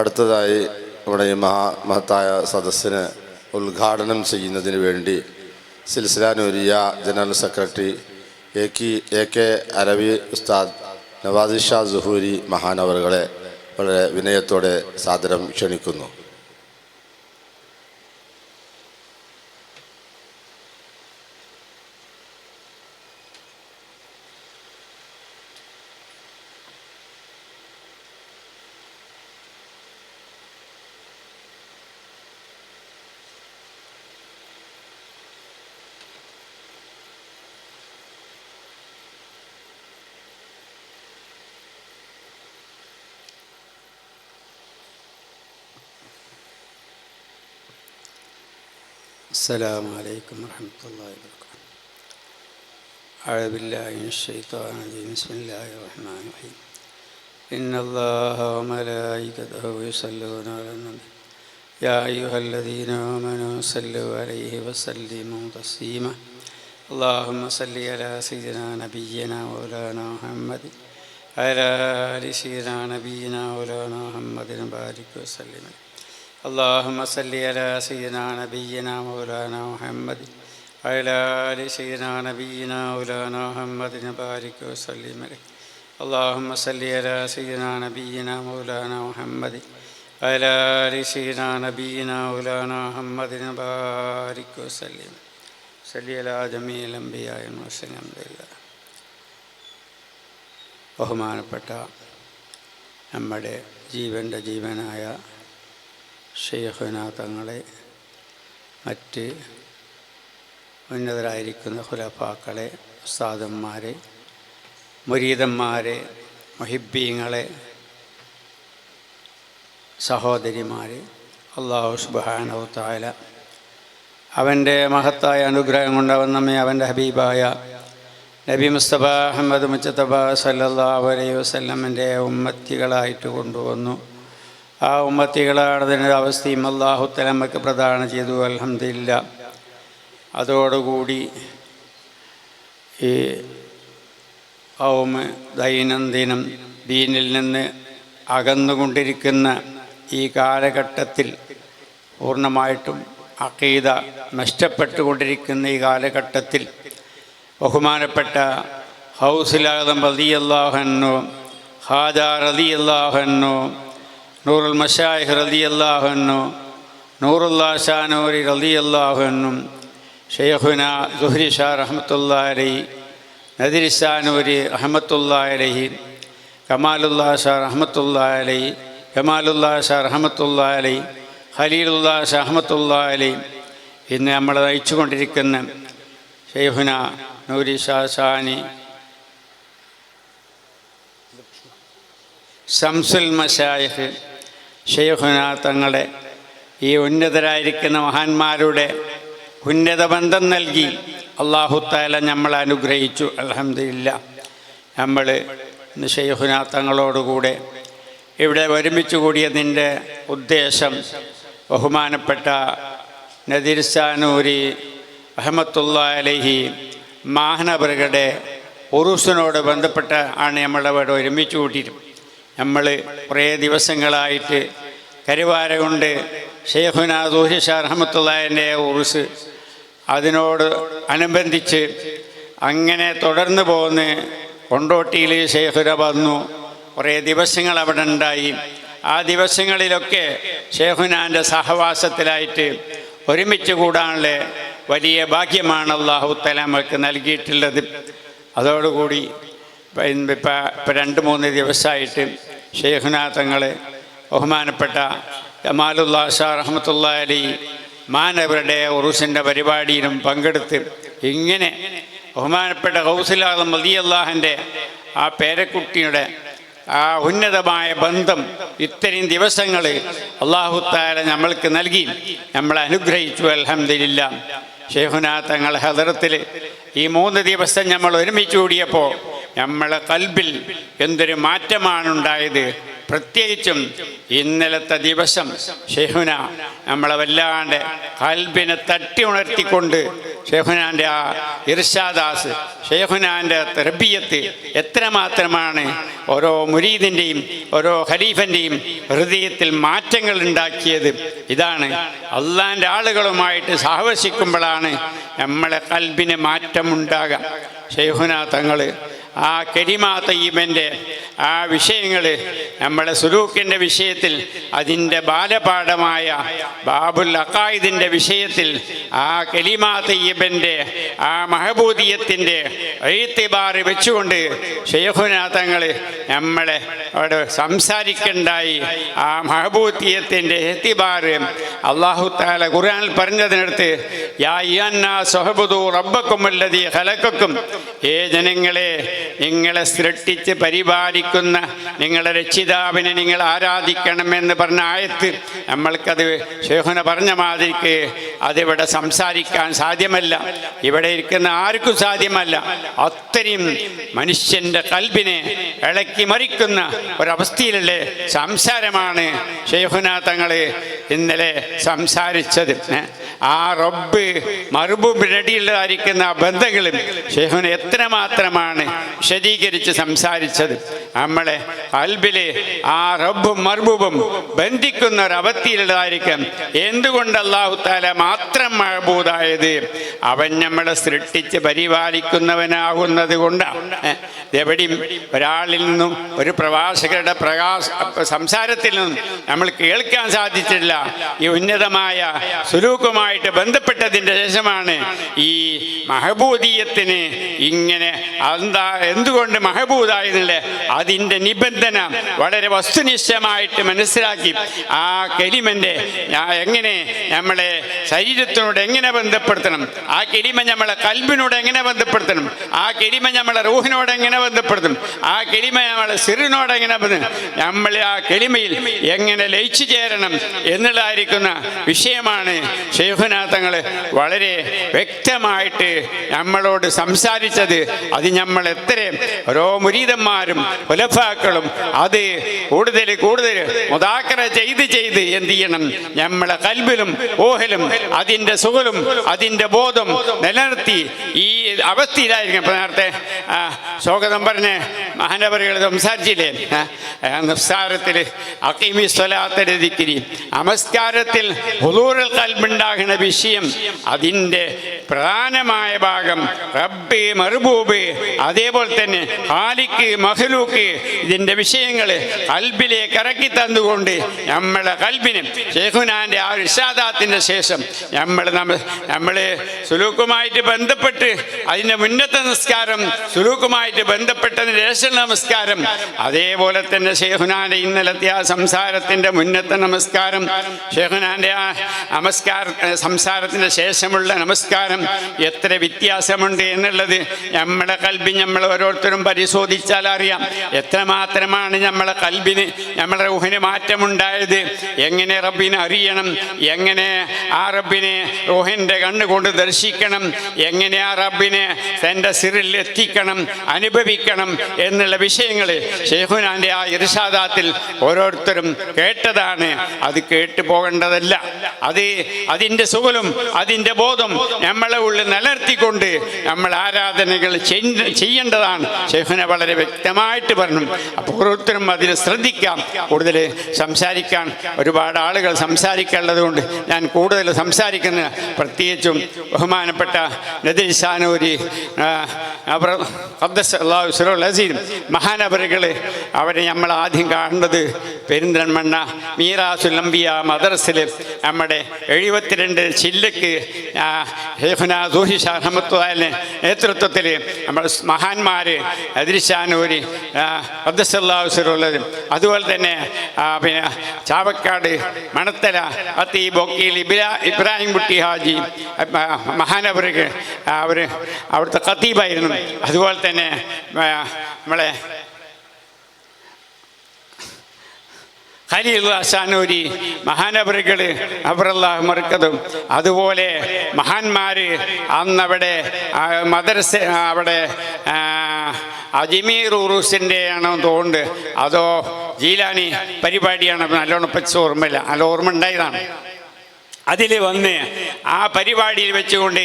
അടുത്തതായി നമ്മുടെ ഈ മഹാ മഹത്തായ സദസ്സിന് ഉദ്ഘാടനം ചെയ്യുന്നതിന് വേണ്ടി സിൽസിലാനൂരിയ ജനറൽ സെക്രട്ടറി എ കി എ കെ അരവി ഉസ്താദ് നവാസ് ഷാ സുഹൂരി മഹാനവറുകളെ വളരെ വിനയത്തോടെ സാദരം ക്ഷണിക്കുന്നു. السلام عليكم ورحمة الله وبركاته أعوذ بالله من الشيطان الرجيم بسم الله الرحمن الرحيم إن الله وملائكته يصلون على النبي يا أيها الذين آمنوا صلوا عليه وسلموا تسليما اللهم صل على سيدنا نبينا مولانا محمد على آل سيدنا نبينا مولانا محمد بارك وسلم عليه اللهم صل على سيدنا نبينا مولانا محمد وعلى آل سيدنا نبينا مولانا محمد بارك وسلم عليه اللهم صل على سيدنا نبينا مولانا محمد وعلى آل سيدنا نبينا مولانا محمد بارك وسلم صل على جميع الأنبياء والمرسلين الحمد لله ബഹുമാനപ്പെട്ട നമ്മുടെ ജീവൻ്റെ ജീവനായ ഷെയ്ഖുന തങ്ങളെ മറ്റ് ഉന്നതരായിരിക്കുന്ന ഹുലഫാക്കളെ ഉസ്താദന്മാരെ മുരീതന്മാരെ മൊഹിബീങ്ങളെ സഹോദരിമാരെ അള്ളാഹു സുബാനവത്തായ അവന്റെ മഹത്തായ അനുഗ്രഹം കൊണ്ട് അവൻ നമ്മെ അവന്റെ ഹബീബായ നബി മുസ്തഫ അഹമ്മദ് മുച്ചത്തബ സല്ലാ അലൈഹി വസല്ലമിന്റെ ഉമ്മത്തികളായിട്ട് കൊണ്ടുവന്നു. ആ ഉമ്മത്തികളാടതിന്റെ അവസ്ഥയും അള്ളാഹുത്തല നമുക്ക് പ്രദാനം ചെയ്തു അലഹമില്ല അതോടുകൂടി ഈ ഔമ് ദൈനംദിനം ദീനിൽ നിന്ന് അകന്നുകൊണ്ടിരിക്കുന്ന ഈ കാലഘട്ടത്തിൽ പൂർണമായിട്ടും അക്കീത നഷ്ടപ്പെട്ടുകൊണ്ടിരിക്കുന്ന ഈ കാലഘട്ടത്തിൽ ബഹുമാനപ്പെട്ട ഹൗസിലാകം റതിയല്ലാഹന്നോ ഹാജാ ഹാജ റതി അള്ളാഹന്നോ നൂറുൽ മഷായ് റതി അള്ളാഹുന്നു നൂറുല്ലാ ഷാനൂരി റതി അള്ളാഹുനും ഷെയ്ഖുന സുഹരി ഷാ റഹമത്തുല്ലാ അലൈ നദിരിസാനൂരി റഹമത്തുല്ലാ അലഹി കമാലുല്ലാ ഷാ റഹമത്തുല്ലാ കമാലുല്ലാ ഷാ റഹമത്തുല്ലാ അലൈ ഖലീലുല്ലാ ഷാ റഹമത്തുല്ലാ അലൈ ഇന്ന് നമ്മൾ നയിച്ചുകൊണ്ടിരിക്കുന്ന ഷെയ്ഹുന നൂരി ഷാ ഷാനി ശംസുൽ മഷായിഖ് ഷെയ്ഖുന തങ്ങളെ ഈ ഉന്നതരായിരിക്കുന്ന മഹാന്മാരുടെ ഉന്നത ബന്ധം നൽകി അള്ളാഹുത്താല നമ്മൾ അനുഗ്രഹിച്ചു. അലഹമില്ല നമ്മൾ ഷെയ്ഖുന തങ്ങളോടുകൂടെ ഇവിടെ ഒരുമിച്ച് കൂടിയതിന്റെ ഉദ്ദേശം ബഹുമാനപ്പെട്ട നദിർസാനൂരി അഹമ്മത്തുള്ള അലഹി മാഹനബറുകളുടെ ഉറുസിനോട് ബന്ധപ്പെട്ട ആണ് നമ്മളവിടെ ഒരുമിച്ച് കൂട്ടിയിട്ടും നമ്മൾ കുറേ ദിവസങ്ങളായിട്ട് കരുവാര കൊണ്ട് ഷെയ്ഖുന ദൂഹിഷാ ഉറുസ് അതിനോട് അനുബന്ധിച്ച് അങ്ങനെ തുടർന്ന് പോന്ന് കൊണ്ടോട്ടിയിൽ ഷെയ്ഖുര വന്നു. കുറേ ദിവസങ്ങൾ അവിടെ ഉണ്ടായി. ആ ദിവസങ്ങളിലൊക്കെ ഷെയ്ഖുനാന്റെ സഹവാസത്തിലായിട്ട് ഒരുമിച്ച് കൂടാനുള്ള വലിയ ഭാഗ്യമാണ് അള്ളാഹു തലാമക്ക് നൽകിയിട്ടുള്ളത്. അതോടുകൂടി ഇപ്പം രണ്ട് മൂന്ന് ദിവസമായിട്ട് ഷെയ്ഖുന തങ്ങൾ ബഹുമാനപ്പെട്ട ജമാലുല്ലാ ഷാ റഹമത്തുള്ള അലി മാനവരുടെ ഉറുസിന്റെ പരിപാടിയിലും പങ്കെടുത്ത് ഇങ്ങനെ ബഹുമാനപ്പെട്ട ഹൗസിലാദം മതി അള്ളാഹന്റെ ആ പേരക്കുട്ടിയുടെ ആ ഉന്നതമായ ബന്ധം ഇത്രയും ദിവസങ്ങൾ അള്ളാഹുത്താല നമ്മൾക്ക് നൽകി. നമ്മളെ അനുഗ്രഹിച്ചു. അലഹമില്ല ഷെയ്ഖുന തങ്ങൾ ഹദറത്തിൽ ഈ മൂന്ന് ദിവസം നമ്മൾ ഒരുമിച്ച് കൂടിയപ്പോൾ നമ്മളെ കൽബിൽ എന്തൊരു മാറ്റമാണ് ഉണ്ടായത് പ്രത്യേകിച്ചും ഇന്നലത്തെ ദിവസം ഷെഹുന നമ്മളെ വല്ലാണ്ട് കൽബിനെ തട്ടി ഉണർത്തിക്കൊണ്ട് ഷെഹുനാന്റെ ആ ഇർഷാദാസ് ഷെഹുനാന്റെ തെർബിയത്ത് എത്രമാത്രമാണ് ഓരോ മുരീദിന്റെയും ഓരോ ഖലീഫന്റെയും ഹൃദയത്തിൽ മാറ്റങ്ങൾ ഉണ്ടാക്കിയത്. ഇതാണ് അള്ളാന്റെ ആളുകളുമായിട്ട് സാഹസിക്കുമ്പോഴാണ് നമ്മളെ കൽബിന് മാറ്റമുണ്ടാകാം ഷെയ്ഹുന തങ്ങൾ ആ കെരിമാ തയ്യബന്റെ ആ വിഷയങ്ങൾ നമ്മുടെ സുലൂക്കിന്റെ വിഷയത്തിൽ അതിന്റെ ബാലപാഠമായ ബാബുൽ അക്കായിദിന്റെ വിഷയത്തിൽ ആ കെലിമാ തയ്യബന്റെ ആ മഹബൂദിയത്തിന്റെ എഴുത്തിബാറ് വെച്ചുകൊണ്ട് ഷെയ്ഖുനാഥങ്ങൾ നമ്മളെ അവിടെ സംസാരിക്കണ്ടായി. ആ മഹബൂദിയത്തിന്റെ എത്തിബാറ് അള്ളാഹു താല ഖുർആനിൽ പറഞ്ഞതിനടുത്ത് യാ ഇയന്നാ സൊഹബുദു റബ്ബക്കുമല്ലതി ഹലക്കും ഏ ജനങ്ങളെ നിങ്ങളെ സൃഷ്ടിച്ച് പരിപാലിക്കുന്ന നിങ്ങളെ രക്ഷിതാവിനെ നിങ്ങൾ ആരാധിക്കണമെന്ന് പറഞ്ഞ ആയത്ത് നമ്മൾക്കത് ഷേഹുന പറഞ്ഞ മാതിരിക്ക് അതിവിടെ സംസാരിക്കാൻ സാധ്യമല്ല. ഇവിടെ ഇരിക്കുന്ന ആർക്കും സാധ്യമല്ല. അത്രയും മനുഷ്യന്റെ കൽബിനെ ഇളക്കി മറിക്കുന്ന ഒരവസ്ഥയിലുള്ള സംസാരമാണ് ഷെയ്ഖുന തങ്ങൾ ഇന്നലെ സംസാരിച്ചത്? ആ റബ്ബ് മറുപടിയുള്ളതായിരിക്കുന്ന ആ ബന്ധങ്ങളും എത്ര എത്രമാത്രമാണ് വിശദീകരിച്ച് സംസാരിച്ചത്. നമ്മളെ അൽബിലെ ആ റബ്ബും മർബുബും ബന്ധിക്കുന്ന ഒരു അവസ്ഥയിലുള്ളതായിരിക്കും. എന്തുകൊണ്ട് അള്ളാഹു താല മാത്രം മഴബൂതായത് അവൻ നമ്മളെ സൃഷ്ടിച്ച് പരിപാലിക്കുന്നവനാകുന്നത് കൊണ്ടാണ്? എവിടെയും ഒരാളിൽ നിന്നും ഒരു പ്രവാസികളുടെ പ്രകാശ സംസാരത്തിൽ നിന്നും നമ്മൾ കേൾക്കാൻ സാധിച്ചിട്ടില്ല. ഈ ഉന്നതമായ സുലൂക്കുമായിട്ട് ബന്ധപ്പെട്ടതിന്റെ ശേഷമാണ് ഈ മഹബൂദീയത്തിന് ഇങ്ങനെ എന്താ എന്തുകൊണ്ട് മഹബൂദായെന്നുള്ള അതിന്റെ നിബന്ധന വളരെ വസ്തുനിഷ്ഠമായിട്ട് മനസ്സിലാക്കി ആ കെലിമന്റെ എങ്ങനെ നമ്മളെ ശരീരത്തിനോട് എങ്ങനെ ബന്ധപ്പെടുത്തണം ആ കെലിമ നമ്മളെ കൽബിനോട് എങ്ങനെ ബന്ധപ്പെടുത്തണം ആ കെലിമ നമ്മളെ റൂഹിനോട് എങ്ങനെ ബന്ധപ്പെടുത്തണം ആ കെലിമ നമ്മളെ സിറിനോട് എങ്ങനെ നമ്മൾ ആ കെലിമയിൽ എങ്ങനെ ലയിച്ചു ചേരണം എന്നുള്ളതായിരിക്കുന്ന വിഷയമാണ് ഷെയ്ഖുനാഥങ്ങൾ വളരെ വ്യക്തമായിട്ട് നമ്മളോട് സംസാരിച്ചത് അത് നമ്മൾ എത്ര ഓരോ മുരീതന്മാരും ഉലഫാക്കളും അത് കൂടുതൽ കൂടുതൽ മുതാക്കറ ചെയ്ത് ചെയ്ത് എന്ത് ചെയ്യണം? നമ്മളെ കൽബിലും ഓഹലും അതിന്റെ സുഖലും അതിന്റെ ബോധം നിലനിർത്തി ഈ അവസ്ഥയിലായിരിക്കും. ഇപ്പം നേരത്തെ സ്വാഗതം പറഞ്ഞ് മഹാനവറികൾ സംസാരിച്ചില്ലേ? നിസ്സാരത്തിൽ അക്കീമി സ്വലാത്തരതിക്കിരി നമസ്കാരത്തിൽ ഹുദൂറൽ കൽബുണ്ടാകുന്ന വിഷയം അതിന്റെ പ്രധാനമായ ഭാഗം റബ്ബ് മറുബൂബ് അതേപോലെ തന്നെ ഹാലിക്ക് മഹലൂക്ക് ഇതിന്റെ വിഷയങ്ങൾ കൽബിലേക്ക് ഇറക്കി തന്നുകൊണ്ട് നമ്മളെ കൽബിന് ഷെയ്ഖുനാന്റെ ആ ഇഷാദാത്തിന്റെ ശേഷം നമ്മൾ നമ്മൾ നമ്മൾ സുലൂക്കുമായിട്ട് ബന്ധപ്പെട്ട് അതിന്റെ മുന്നത്തെ നമസ്കാരം സുലൂക്കുമായിട്ട് ബന്ധപ്പെട്ടതിന് ശേഷം നമസ്കാരം. അതേപോലെ തന്നെ ഷെയ്ഖുനാന്റെ ഇന്നലത്തെ ആ സംസാരത്തിന്റെ മുന്നത്തെ നമസ്കാരം ഷെയ്ഖുനാന്റെ ആ നമസ്കാര സംസാരത്തിന്റെ ശേഷമുള്ള നമസ്കാരം. എത്ര വ്യത്യാസമുണ്ട് എന്നുള്ളത് നമ്മളെ കൽബി നമ്മൾ ഓരോരുത്തരും പരിശോധിച്ചാൽ അറിയാം. എത്രമാത്രമാണ് നമ്മളെ കൽബിന് നമ്മളെ ഊഹിന് മാറ്റമുണ്ടായത്? എങ്ങനെ റബ്ബിനെ അറിയണം? എങ്ങനെ ആ റബ്ബിനെ റൂഹിന്റെ കണ്ണുകൊണ്ട് ദർശിക്കണം? എങ്ങനെ ആ റബ്ബിനെ തന്റെ സിറിൽ എത്തിക്കണം? അനുഭവിക്കണം? എന്നുള്ള വിഷയങ്ങൾ ഷെയ്ഖുനാന്റെ ആ ഇർഷാദാത്തിൽ ഓരോരുത്തരും കേട്ടതാണ്. അത് കേട്ടു പോകേണ്ടതല്ല. അത് അതിന്റെ സുഖലും അതിന്റെ ബോധം നമ്മളെ ഉള്ളിൽ നിലനിർത്തിക്കൊണ്ട് നമ്മൾ ആരാധനകൾ ചെയ്യ- ചെയ്യേണ്ടതാണ്. ഷെയ്ഖുന വളരെ വ്യക്തമായിട്ട് പറഞ്ഞു. അപ്പോൾ ഓരോരുത്തരും അതിന് ശ്രദ്ധിക്കാം. കൂടുതൽ സംസാരിക്കാൻ ഒരുപാട് ആളുകൾ സംസാരിക്കേണ്ടത് കൊണ്ട് ഞാൻ കൂടുതൽ സംസാരിക്കുന്ന പ്രത്യേകിച്ചും ബഹുമാനപ്പെട്ട നദീർ ഷാനൂരി അവർ അസീം മഹാനവറുകൾ അവരെ നമ്മൾ ആദ്യം കാണുന്നത് പെരിന്തൽമണ്ണ മീറാസുലംബിയ മദർസിൽ നമ്മുടെ എഴുപത്തിരണ്ട് ചില്ലക്ക് ഹമത്തുവാലിന്റെ നേതൃത്വത്തിൽ നമ്മൾ മഹാന്മാർ അതിരിശാനൂരി അബ്ദുസല്ലാസുള്ളത് അതുപോലെ തന്നെ പിന്നെ ചാവക്കാട് മണത്തല അത്തി ബൊക്കിയിൽ ഇബ്രാ ഇബ്രാഹിം കുട്ടി ഹാജി മഹാനവർക്ക് അവർ അവിടുത്തെ ഖത്തീബായിരുന്നു അതുപോലെ തന്നെ നമ്മളെ ഖലീൽ അസാനൂരി അബ്രല്ലാഹ് മറക്കതും അതുപോലെ മഹാന്മാർ അന്നവിടെ മദർസ അവിടെ അജ്മീർ ഉറൂസിന്റെ ആണോ തോണ്ട്. അതോ ജീലാനി പരിപാടിയാണ്? നല്ലോണം പച്ച ഓർമ്മയില്ല നല്ല ഓർമ്മ ഉണ്ടായതാണ് അതിൽ വന്ന് ആ പരിപാടിയിൽ വെച്ചുകൊണ്ട്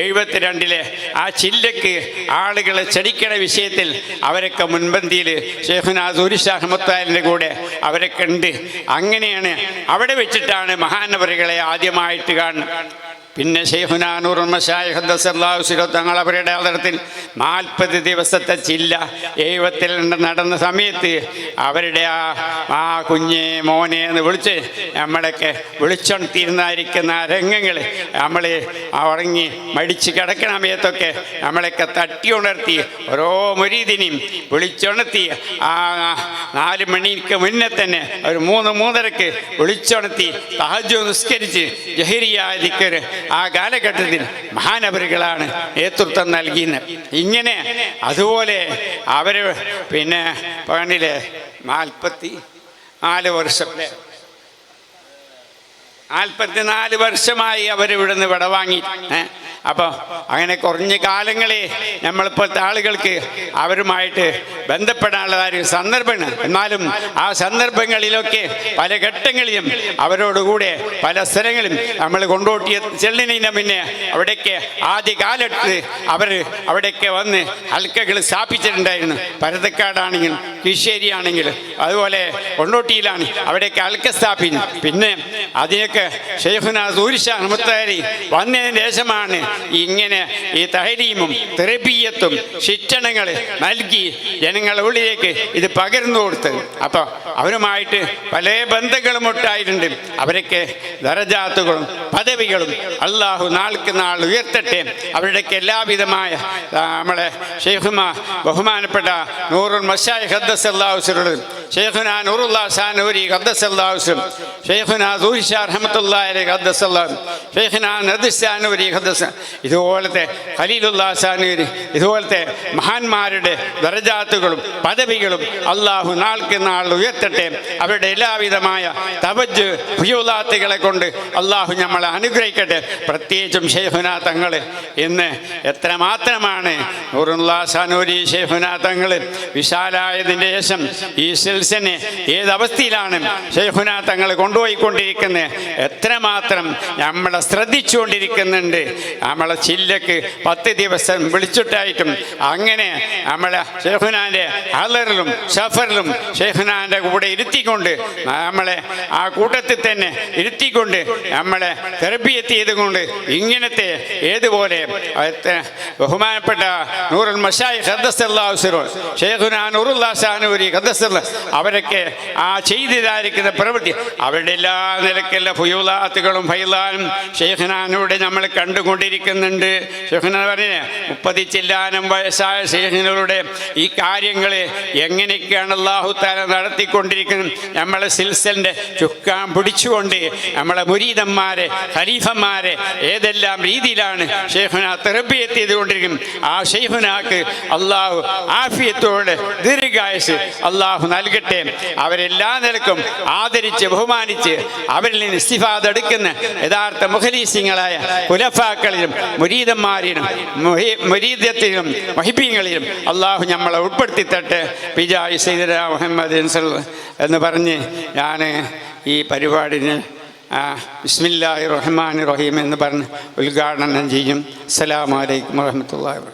എഴുപത്തിരണ്ടിലെ ആ ചില്ലക്ക് ആളുകളെ ചടിക്കണ വിഷയത്തിൽ അവരൊക്കെ മുൻപന്തിയിൽ ഷെയ്ഖുനാസ് ഉരുഷാഹ്മത്താലിന്റെ കൂടെ അവരൊക്കെ ഉണ്ട്. അങ്ങനെയാണ് അവിടെ വെച്ചിട്ടാണ് മഹാനവറികളെ ആദ്യമായിട്ട് കാണുന്നത്. പിന്നെ ഷെയ്ഖുനാനൂർ മഷായിഹദ്ദസല്ലാഹുസിരോ തങ്ങൾ അവരുടെ അവതരത്തിൽ നാൽപ്പത് ദിവസത്തെ ചില്ല എഴുപത്തിൽ നടന്ന സമയത്ത് അവരുടെ ആ ആ കുഞ്ഞെ മോനെ എന്ന് വിളിച്ച് നമ്മളൊക്കെ വിളിച്ചോണ്ടിരുന്നായിരിക്കുന്ന ആ രംഗങ്ങൾ നമ്മൾ ഉറങ്ങി മടിച്ച് കിടക്കണ സമയത്തൊക്കെ നമ്മളൊക്കെ തട്ടി ഉണർത്തി ഓരോ മുരീതിനെയും വിളിച്ചുണർത്തി ആ നാല് മണിക്ക് മുന്നേ തന്നെ ഒരു മൂന്ന് മൂന്നരക്ക് വിളിച്ചുണർത്തി തഹജു നിസ്കരിച്ച് ജഹരിയാദിക്കർ ആ കാലഘട്ടത്തിൽ മഹാനവരുകളാണ് നേതൃത്വം നൽകിയത് ഇങ്ങനെ അതുപോലെ അവർ പിന്നെ പണിലെ നാൽപ്പത്തി നാല് വർഷം. നാൽപ്പത്തിനാല് വർഷമായി അവരിവിടുന്ന് വിടവാങ്ങി. അപ്പോൾ അങ്ങനെ കുറഞ്ഞ കാലങ്ങളെ നമ്മളിപ്പോഴത്തെ ആളുകൾക്ക് അവരുമായിട്ട് ബന്ധപ്പെടാനുള്ള ഒരു എന്നാലും ആ സന്ദർഭങ്ങളിലൊക്കെ പല ഘട്ടങ്ങളിലും അവരോടുകൂടെ പല സ്ഥലങ്ങളും നമ്മൾ കൊണ്ടോട്ടിയ ചെള്ളിനെ പിന്നെ അവിടേക്ക് ആദ്യ കാലത്ത് അവർ അവിടേക്ക് വന്ന് ഹൽക്കകൾ സ്ഥാപിച്ചിട്ടുണ്ടായിരുന്നു. പരതക്കാടാണെങ്കിലും കിശ്ശേരി അതുപോലെ കൊണ്ടോട്ടിയിലാണ് അവിടേക്ക് അൽക്ക സ്ഥാപിച്ചു പിന്നെ അതിനൊക്കെ ഷെയ്ഖുന സൂരിഷ മുത്താരി വന്നതിന് ശേഷമാണ് ഇങ്ങനെ ഈ തഹരീമും തെറബിയത്തും ശിക്ഷണങ്ങൾ നൽകി ജനങ്ങളുടെ ഉള്ളിലേക്ക് ഇത് പകർന്നു കൊടുത്തത്. അപ്പോൾ അവരുമായിട്ട് പല ബന്ധങ്ങളും ഉണ്ടായിട്ടുണ്ട്. അവരൊക്കെ ദറജാത്തുകളും പദവികളും അള്ളാഹു നാൾക്ക് നാൾ ഉയർത്തട്ടെ. അവരുടെയൊക്കെ എല്ലാവിധമായ നമ്മളെ ഷെയ്ഖുമാ ബഹുമാനപ്പെട്ട നൂറുൽ മഷായി ഹദ്ദസല്ലാഹുസുകളും ഷെയ്ഖുന നൂറുല്ലാ സാനൂരി ഖദ്ദസല്ലാഹുസും ഷെയ്ഖുന ദൂരിഷാ റഹമത്തുല്ലാഹി ഹദ്ദസല്ലാം ഷെയ്ഖുന നദിസാനൂരി ഖദ്ദസ ഇതുപോലത്തെ ഖലീലുല്ലാ സാനൂരി ഇതുപോലത്തെ മഹാന്മാരുടെ ദർജാത്തുകളും പദവികളും അള്ളാഹു നാൾക്ക് നാൾ ഉയർത്തട്ടെ. അവരുടെ എല്ലാവിധമായ തവജ് ഫിയുലാത്തുകളെ കൊണ്ട് അള്ളാഹു നമ്മളെ അനുഗ്രഹിക്കട്ടെ. പ്രത്യേകിച്ചും ഷെയ്ഖുന തങ്ങൾ ഇന്ന് എത്രമാത്രമാണ് നൂറുല്ലാ സാനൂരി ഷെയ്ഖുന തങ്ങൾ വിശാലായതിന്റെ ശേഷം ഈ സിൽസിനെ ഏതവസ്ഥയിലാണ് ഷെയ്ഖുന തങ്ങൾ കൊണ്ടുപോയിക്കൊണ്ടിരിക്കുന്നത് എത്രമാത്രം നമ്മളെ ശ്രദ്ധിച്ചുകൊണ്ടിരിക്കുന്നുണ്ട്. നമ്മളെ ചില്ലക്ക് പത്ത് ദിവസം വിളിച്ചിട്ടായിട്ടും അങ്ങനെ നമ്മളെ ഷെയ്ഖുനാന്റെ അലറിലും ഷഫറിലും ഷെയ്ഖുനാന്റെ കൂടെ ഇരുത്തിക്കൊണ്ട് നമ്മളെ ആ കൂട്ടത്തിൽ തന്നെ ഇരുത്തിക്കൊണ്ട് നമ്മളെ തെറപ്പിയെത്തി ചെയ്തുകൊണ്ട് ഇങ്ങനത്തെ ഏതുപോലെ ബഹുമാനപ്പെട്ട നൂറുൽ മഷായി ഖദ്ദസല്ലാഹുസിറോ ഷെയ്ഖുന നൂറുല്ലാ ഷാനൂരി ഖദ്ദസല്ല അവരൊക്കെ ആ ചെയ്തിതായിരിക്കുന്ന പ്രവൃത്തി. അവരുടെ എല്ലാ നിലക്കുള്ള ഫുയൂലാത്തുകളും ഫൈലാനും ഷെയ്ഖുനാനൂടെ നമ്മൾ കണ്ടുകൊണ്ടിരിക്കുന്നുണ്ട്. ഷെയ്ഖുന പറഞ്ഞേ മുപ്പതി ചില്ലാനം വയസ്സായ ഷെയ്ഖിനൂടെ ഈ കാര്യങ്ങൾ എങ്ങനെയൊക്കെയാണ് അള്ളാഹുത്താല നടത്തിക്കൊണ്ടിരിക്കുന്നത്? നമ്മളെ സിൽസലിന്റെ ചുക്കാൻ പിടിച്ചുകൊണ്ട് നമ്മളെ മുരീതന്മാരെ ഖലീഫന്മാരെ ഏതെല്ലാം രീതിയിലാണ് ഷെയ്ഖുന തെറബിയത്ത് ചെയ്തുകൊണ്ടിരിക്കും ആ ഷെയ്ഖുനാക്ക് അള്ളാഹു ആഫിയത്തോടെ ദീർഘായുസ് അള്ളാഹു നൽകട്ടെ അവരെല്ലാ നിലക്കും ആദരിച്ച് ബഹുമാനിച്ച് അവരിൽ നിന്ന് ഇസ്തിഫാദ് എടുക്കുന്ന യഥാർത്ഥ മുഖലീസിങ്ങളായ കുലഫാക്കളിലും മുരീദന്മാരിലും മുരീദത്തിലും മഹിബീങ്ങളിലും അള്ളാഹു നമ്മളെ ഉൾപ്പെടുത്തി തട്ടെ പിജായ് സൈദരാ മുഹമ്മദ് എന്ന് പറഞ്ഞ് ഞാൻ ഈ പരിപാടിന് ബിസ്മില്ലാഹി റഹ്മാൻ റഹീം എന്ന് പറഞ്ഞ് ഉദ്ഘാടനം ചെയ്യും. അസ്സലാമലൈക്കും വാഹമത്തല്ലാ വാ